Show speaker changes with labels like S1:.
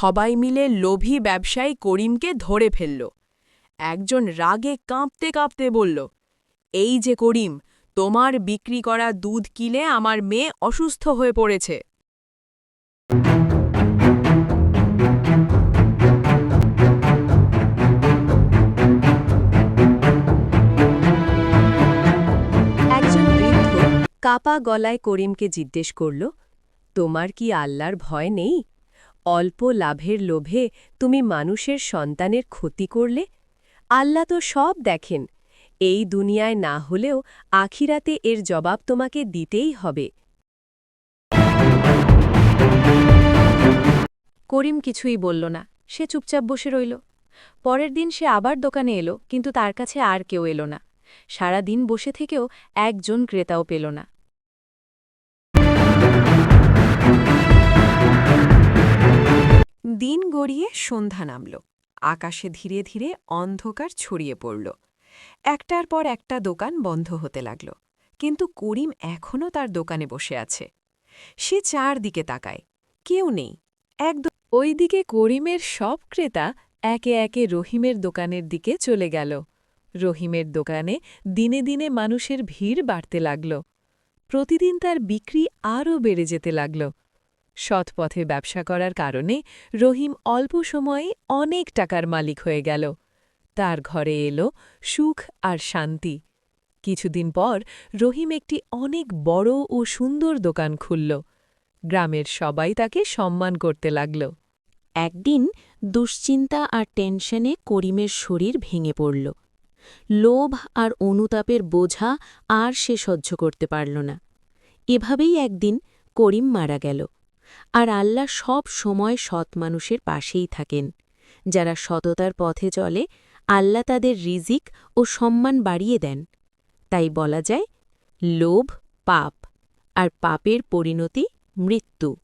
S1: সবাই মিলে লোভী ব্যবসায়ী করিমকে ধরে ফেলল। একজন রাগে কাঁপতে কাঁপতে বলল, এই যে করিম, তোমার বিক্রি করা দুধ কিলে আমার মেয়ে অসুস্থ হয়ে পড়েছে।
S2: কাপা গলায় করিমকে জিজ্ঞেস করল, তোমার কি আল্লাহর ভয় নেই? অল্প লাভের লোভে তুমি মানুষের সন্তানের ক্ষতি করলে? আল্লাহ তো সব দেখেন। এই দুনিয়ায় না হলেও আখিরাতে এর জবাব তোমাকে দিতেই হবে। করিম কিছুই বলল না। সে চুপচাপ বসে রইল। পরের দিন সে আবার দোকানে এলো, কিন্তু তার কাছে আর কেউ এলো না। সারা দিন বসে থেকেও একজন ক্রেতাও পেল না।
S3: গড়িয়ে সন্ধ্যা নামল। আকাশে ধীরে ধীরে অন্ধকার ছড়িয়ে পড়ল। একটার পর একটা দোকান বন্ধ হতে লাগল। কিন্তু করিম এখনও তার দোকানে বসে আছে। সে চারদিকে তাকায়। কেউ নেই। একদম
S2: ওইদিকে করিমের সব ক্রেতা একে একে রহিমের দোকানের দিকে চলে গেল। রহিমের দোকানে দিনে দিনে মানুষের ভিড় বাড়তে লাগল। প্রতিদিন তার বিক্রি আরও বেড়ে যেতে লাগল। সৎপথে ব্যবসা করার কারণে রহিম অল্প সময়ে অনেক টাকার মালিক হয়ে গেল। তার ঘরে এলো সুখ আর শান্তি। কিছুদিন পর রহিম একটি অনেক বড় ও সুন্দর দোকান খুলল। গ্রামের সবাই তাকে সম্মান করতে লাগল।
S4: একদিন দুশ্চিন্তা আর টেনশনে করিমের শরীর ভেঙে পড়ল। লোভ আর অনুতাপের বোঝা আর সে সহ্য করতে পারল না। এভাবেই একদিন করিম মারা গেল। আর আল্লাহ সব সময় সৎ মানুষের পাশেই থাকেন। যারা সততার পথে চলে, আল্লাহ তাদের রিজিক ও সম্মান বাড়িয়ে দেন। তাই বলা যায়, লোভ পাপ, আর পাপের পরিণতি মৃত্যু।